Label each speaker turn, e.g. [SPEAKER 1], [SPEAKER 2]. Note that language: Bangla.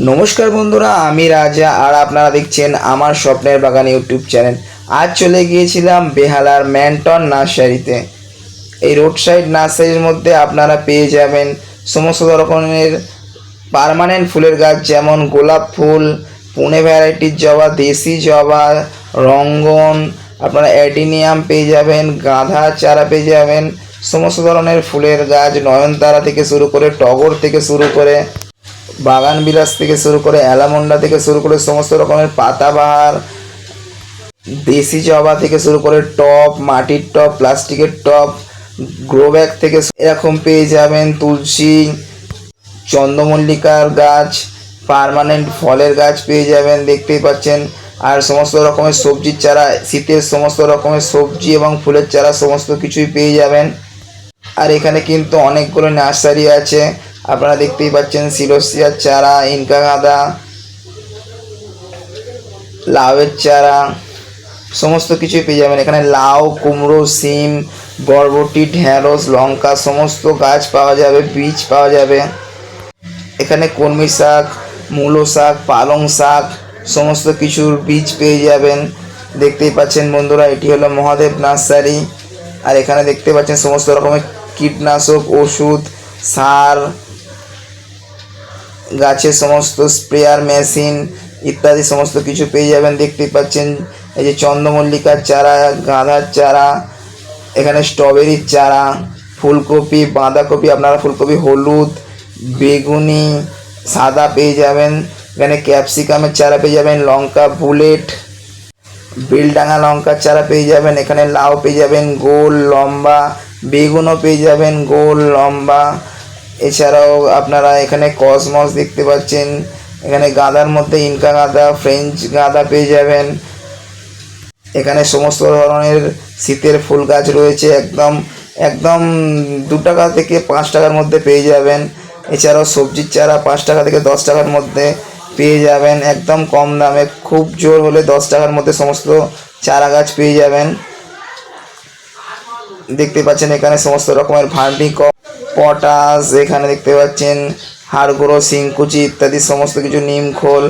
[SPEAKER 1] নমস্কার বন্ধুরা, আমি রাজা আর আপনারা দেখছেন আমার স্বপ্নের বাগান ইউটিউব চ্যানেল। আজ চলে গিয়েছিলাম বেহালার ম্যান্টন নার্সারিতে। এই রোড সাইড নার্সারির মধ্যে আপনারা পেয়ে যাবেন সমস্ত রকমের পার্মানেন্ট ফুলের গাছ, যেমন গোলাপ ফুল, পুনে ভ্যারাইটির জবা, দেশি জবা, রঙ্গন, আপনারা অ্যাডিনিয়াম পেয়ে যাবেন, গাঁধা চারা পেয়ে যাবেন, সমস্ত ধরনের ফুলের গাছ, নয়নতারা থেকে শুরু করে, টগর থেকে শুরু করে বাগান বিলাস থেকে শুরু করে অ্যালামন্ডা থেকে শুরু করে সমস্ত রকমের পাতাবাহার, দেশি জবা থেকে শুরু করে টপ, মাটির টপ, প্লাস্টিকের টপ গ্রো ব্যাগ থেকে এরকম পেয়ে যাবেন তুলসী, চন্দ্রমল্লিকার গাছ পার্মানেন্ট ফলের গাছ পেয়ে যাবেন, দেখতেই পাচ্ছেন। আর সমস্ত রকমের সবজির চারা, শীতের সমস্ত রকমের সবজি এবং ফুলের চারা, সমস্ত কিছুই পেয়ে যাবেন। আর এখানে কিন্তু অনেকগুলো নার্সারি আছে। আপনারা দেখতেই পাচ্ছেন সিলোসিয়ার চারা, ইনকা গাঁদা, লাউয়ের চারা, সমস্ত কিছুই পেয়ে যাবেন। এখানে লাউ, কুমড়ো, সিম, বরবটি, ঢেঁড়স, লঙ্কা, সমস্ত গাছ পাওয়া যাবে, বীজ পাওয়া যাবে। এখানে কলমি শাক, মূলো শাক, পালং শাক, সমস্ত কিছুর বীজ পেয়ে যাবেন। দেখতেই পাচ্ছেন বন্ধুরা, এটি হলো মহাদেব নার্সারি। আর এখানে দেখতে পাচ্ছেন সমস্ত রকমের কীটনাশক, ওষুধ, সার গাছের সমস্ত স্প্রেয়ার মেশিন ইত্যাদি সমস্ত কিছু পেয়ে যাবেন, দেখতেই পাচ্ছেন। এই যে চন্দ্রমল্লিকার চারা, গাঁদার চারা, এখানে স্ট্রবেরির চারা, ফুলকপি, বাঁধাকপি, আপনারা ফুলকপি, হলুদ, বেগুনি, সাদা পেয়ে যাবেন। এখানে ক্যাপসিকামের চারা পেয়ে যাবেন, লঙ্কা, বুলেট, বেলডাঙা লঙ্কার চারা পেয়ে যাবেন, এখানে লাউ পেয়ে যাবেন, গোল, লম্বা, বেগুনও পেয়ে যাবেন, গোল, লম্বা। এছাড়াও আপনারা এখানে কসমস দেখতে পাচ্ছেন। এখানে গাঁদার মধ্যে ইনকা গাঁদা ফ্রেঞ্চ গাঁদা পেয়ে যাবেন। এখানে সমস্ত ধরনের শীতের ফুল গাছ রয়েছে। একদম একদম দু টাকা থেকে পাঁচ টাকার মধ্যে পেয়ে যাবেন। এছাড়াও সবজির চারা পাঁচ টাকা থেকে দশ টাকার মধ্যে পেয়ে যাবেন। একদম কম দামে, খুব জোর হলে দশ টাকার মধ্যে সমস্ত চারা গাছ পেয়ে যাবেন। দেখতে পাচ্ছেন এখানে সমস্ত রকমের ভার্মি পটাশ এখানে দেখতে পাচ্ছেন হাড়গুঁড়ো শিংকুচি ইত্যাদি সমস্ত কিছু নিম খোল